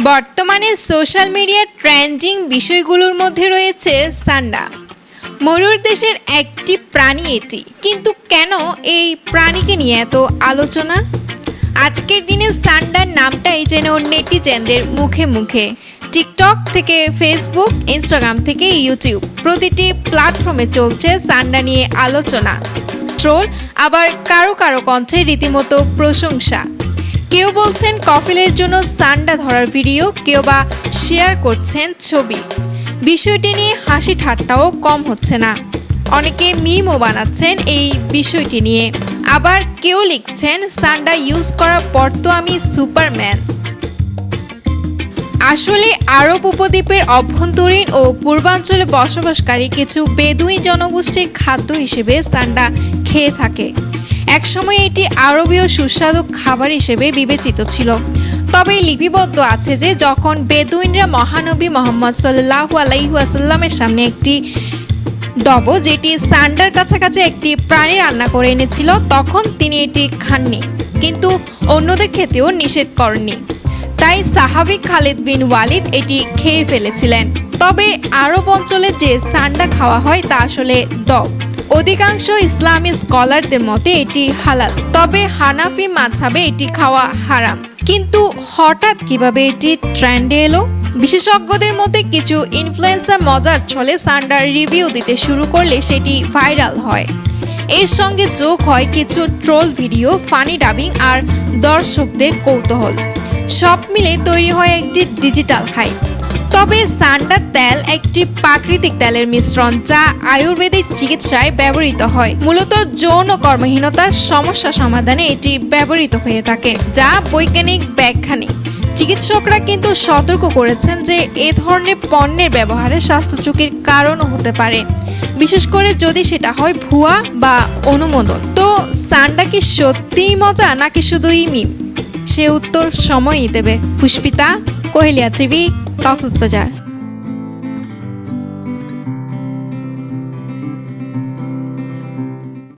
বর্তমানে সোশ্যাল মিডিয়ার ট্রেন্ডিং বিষয়গুলোর মধ্যে রয়েছে সান্ডা। ময়ূর দেশের একটি প্রাণী এটি। কিন্তু কেন এই প্রাণীকে নিয়ে এত আলোচনা? আজকের দিনে সান্ডার নামটাই যেন নেটিজেনদের মুখে মুখে। টিকটক থেকে ফেসবুক, ইনস্টাগ্রাম থেকে ইউটিউব প্রতিটি প্ল্যাটফর্মে চলছে সান্ডা নিয়ে আলোচনা। ট্রোল আবার কারও কারও কণ্ঠে রীতিমতো প্রশংসা। কেউ বলছেন কফিলের জন্য সান্ডা ধরার ভিডিও, কেউ বা শেয়ার করছেন ছবি। বিষয়টি নিয়ে হাসি ঠাট্টাও কম হচ্ছে না। অনেকে মিমও বানাচ্ছেন এই বিষয়টি নিয়ে। আবার কেউ লিখছেন, সান্ডা ইউজ করার পর তো আমি সুপারম্যান। আসলে আরব উপদ্বীপের অভ্যন্তরীণ ও পূর্বাঞ্চলে বসবাসকারী কিছু বেদুই জনগোষ্ঠীর খাদ্য হিসেবে সান্ডা খেয়ে থাকে। একসময় এটি আরবীয় সুস্বাদু খাবার হিসেবে বিবেচিত ছিল। তবে লিপিবদ্ধ আছে যে, যখন বেদুইনরা মহানবী মোহাম্মদ সাল্লাহু আলাইহাসাল্লামের সামনে একটি দব, যেটি সান্ডার কাছাকাছি একটি প্রাণী রান্না করে এনেছিল, তখন তিনি এটি খাননি। কিন্তু অন্যদের খেতেও নিষেধ করেননি। তাই সাহাবি খালিদ বিন ওয়ালিদ এটি খেয়ে ফেলেছিলেন। তবে আরব অঞ্চলে যে সান্ডা খাওয়া হয়, তা আসলে দব। অধিকাংশ ইসলামী স্কলারদের মতে এটি হালাল। তবে হানাফি মাঝাবে এটি খাওয়া হারাম। কিন্তু হঠাৎ কীভাবে এটি ট্রেন্ডে এলো? বিশেষজ্ঞদের মধ্যে কিছু ইনফ্লুয়েন্সার মজার ছলে সান্ডার রিভিউ দিতে শুরু করলে সেটি ভাইরাল হয়। এর সঙ্গে যোগ হয় কিছু ট্রোল ভিডিও ফানি ডাবিং আর দর্শকদের কৌতূহল। সব মিলে তৈরি হয় একটি ডিজিটাল হাইপ তবে সান্ডার তেল একটি প্রাকৃতিক তেলের মিশ্রণ যা আয়ুর্বেদিক চিকিৎসায় ব্যবহৃত হয়। মূলত যৌন কর্মহীনতার সমস্যা সমাধানে এটি ব্যবহৃত হয়ে থাকে, যা বৈজ্ঞানিক ব্যাখ্যা নেই চিকিৎসকরা কিন্তু সতর্ক করেছেন যে এ ধরনের পণ্যের ব্যবহারে স্বাস্থ্য ঝুঁকির কারণও হতে পারে। বিশেষ করে যদি সেটা হয় ভুয়া বা অনুমোদন। তো সান্ডা কি সত্যিই মজা নাকি শুধুই মিম সে উত্তর সময়ই দেবে। পুষ্পিতা कोहलिया टीवी टॉक्स बाज़ार